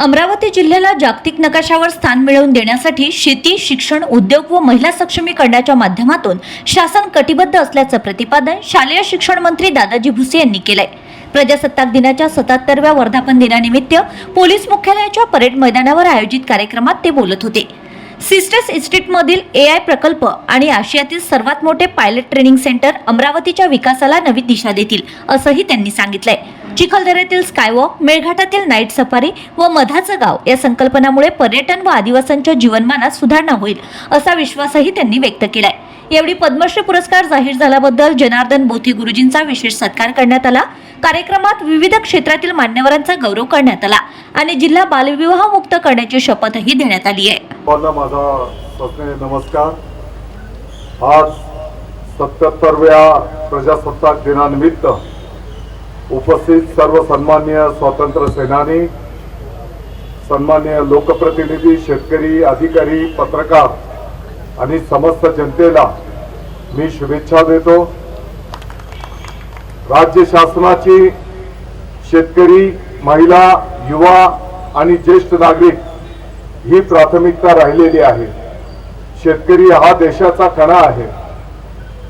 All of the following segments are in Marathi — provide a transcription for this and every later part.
अमरावती जिल्ह्याला जागतिक नकाशावर स्थान मिळवून देण्यासाठी शेती शिक्षण उद्योग व महिला सक्षमीकरणाच्या माध्यमातून शासन कटिबद्ध असल्याचं प्रतिपादन शालेय शिक्षण मंत्री दादाजी भुसे यांनी केलंय. प्रजासत्ताक दिनाच्या सत्याहत्तरव्या वर्धापन दिनानिमित्त पोलीस मुख्यालयाच्या परेड मैदानावर आयोजित कार्यक्रमात ते बोलत होते. सिस्टर्स इन्स्टिट्यूटमधील ए आय प्रकल्प आणि आशियातील सर्वात मोठे पायलट ट्रेनिंग सेंटर अमरावतीच्या विकासाला नवी दिशा देतील असंही त्यांनी सांगितलंय. चिखलदऱ्यातील स्कायवॉक मेळघाटातील नाईट सफारी व मधाचं गाव या संकल्पनामुळे पर्यटन व आदिवासींच्या जीवनमानात सुधारणा होईल असा विश्वासही त्यांनी व्यक्त केलाय. यावेळी पद्मश्री पुरस्कार जाहीर झाल्याबद्दल जनार्दन बोथी गुरुजींचा विशेष सत्कार करण्यात आला. कार्यक्रमात विविध क्षेत्रातील मान्यवरांचा गौरव करण्यात आला आणि जिल्हा बालविवाह मुक्त करण्याची शपथही देण्यात आली आहे. माझा नमस्कार. आज सत्याहत्तरव्या प्रजासत्ताक दिनानिमित्त उपस्थित सर्व सन्मान्य स्वातंत्र्य सेनानी सन्मान्य लोकप्रतिनिधी शेतकरी अधिकारी पत्रकार आणि समस्त जनतेला मी शुभेच्छा देतो. राज्य शासनाची शेतकरी महिला युवा आणि ज्येष्ठ नागरिक ही प्राथमिकता राहिलेली आहे. शेतकरी हा देशाचा कणा आहे.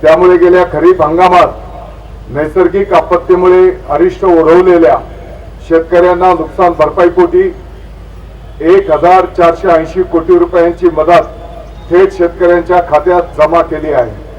त्यामुळे गेल्या खरीप हंगामात नैसर्गिक आपत्तीमुळे अरिष्ट ओढवलेल्या शेतकऱ्यांना नुकसान भरपाईपोटी एक हजार चारशे ऐंशी कोटी रुपयांची मदत थेट शेतकऱ्यांच्या खात्यात जमा केली आहे.